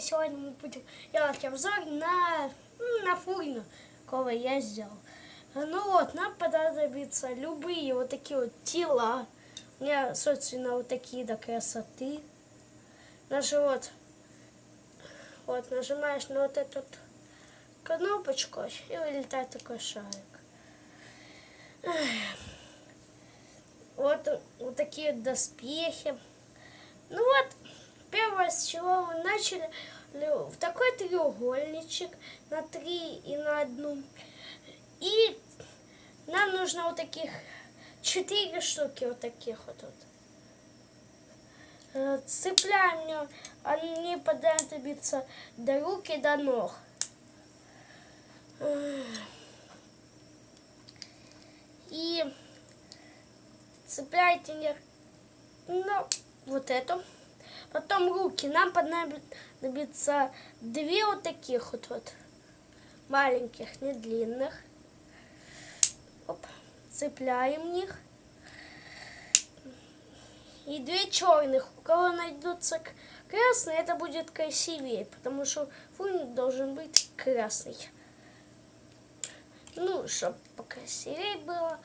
Сегодня мы будем делать обзор на, м, на фурину, которую я сделал. Ну вот, нам понадобятся любые вот такие вот тела. У меня, собственно, вот такие до красоты. Даже вот, вот нажимаешь на вот эту кнопочку и вылетает такой шарик. Вот, вот такие доспехи. Ну вот, первое, с чего мы начали, лю- в такой треугольничек на три и на одну. И нам нужно вот таких четыре штуки вот таких вот. вот. Э, Цепляем мне, они понадобятся до рук и до ног. И цепляйте ну, вот эту. Потом руки. Нам понадобится две вот таких вот, вот маленьких, не длинных. Оп, цепляем их. И две черных. У кого найдутся красные, это будет красивее, потому что фуник должен быть красный. Ну, чтобы покрасивее было,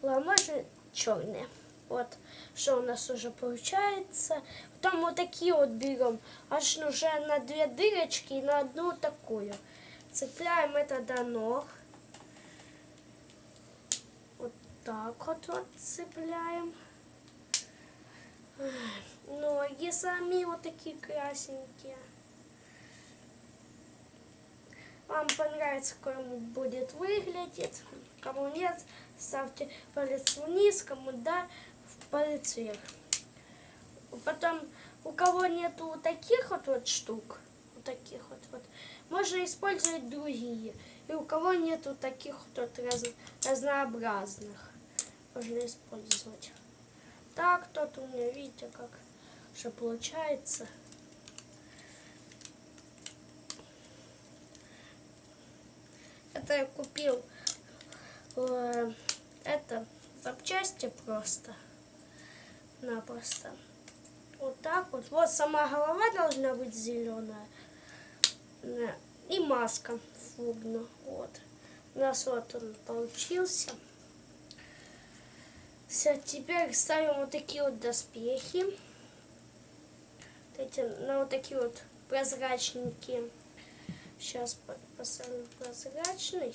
можно черные. Вот, что у нас уже получается. Потом вот такие вот берем, аж уже на две дырочки и на одну такую. Цепляем это до ног. Вот так вот, вот цепляем. Ноги сами вот такие красненькие. Вам понравится, он будет выглядеть. Кому нет, ставьте палец вниз, кому да, вверх. Потом, у кого нету вот таких вот, вот штук, вот таких вот, вот, можно использовать другие. И у кого нету таких вот, вот раз- разнообразных, можно использовать. Так, тут у меня, видите, как что получается. Это я купил э, это запчасти просто. Напросто. Вот так вот. Вот сама голова должна быть зеленая. И маска фугна. Вот. У нас вот он получился. Все, теперь ставим вот такие вот доспехи. Вот Эти, на вот такие вот прозрачненькие. Сейчас по- поставим прозрачный.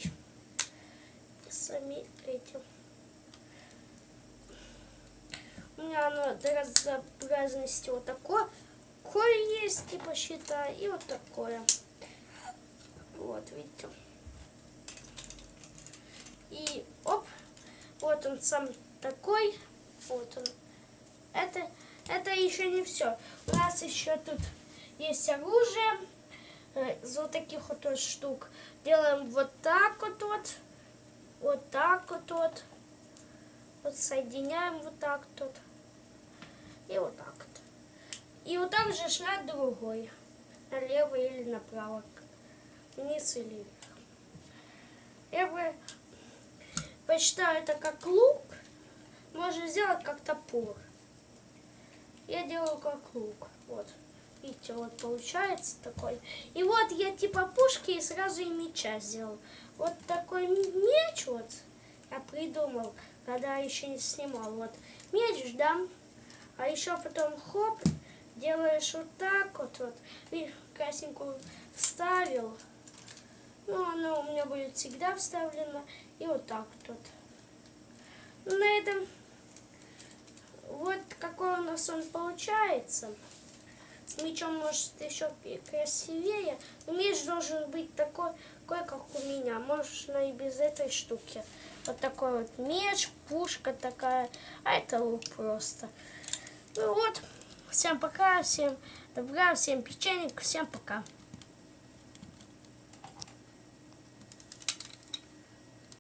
Сами эти. У меня оно разнообразности вот такое. Такое есть, типа считай, и вот такое. Вот, видите. И оп, вот он сам такой. Вот он. Это, это еще не все. У нас еще тут есть оружие э, вот таких вот, вот штук. Делаем вот так вот, вот, вот так вот, вот. Вот соединяем вот так тут. И вот так вот. И вот так же шла другой. Налево или направо. Вниз или вверх. Я бы посчитаю это как лук. Можно сделать как топор. Я делаю как лук. Вот. Видите, вот получается такой. И вот я типа пушки и сразу и меча сделал. Вот такой меч вот я придумал, когда еще не снимал. Вот меч, да. А еще потом хоп, делаешь вот так вот, вот. И красненькую вставил. Ну, она у меня будет всегда вставлена. И вот так вот. Ну, на этом вот какой у нас он получается. С мечом может еще красивее. Меч должен быть такой, такой, как у меня. Можно и без этой штуки. Вот такой вот меч, пушка такая. А это лук просто. Ну вот. Всем пока, всем добра, всем печенек, всем пока.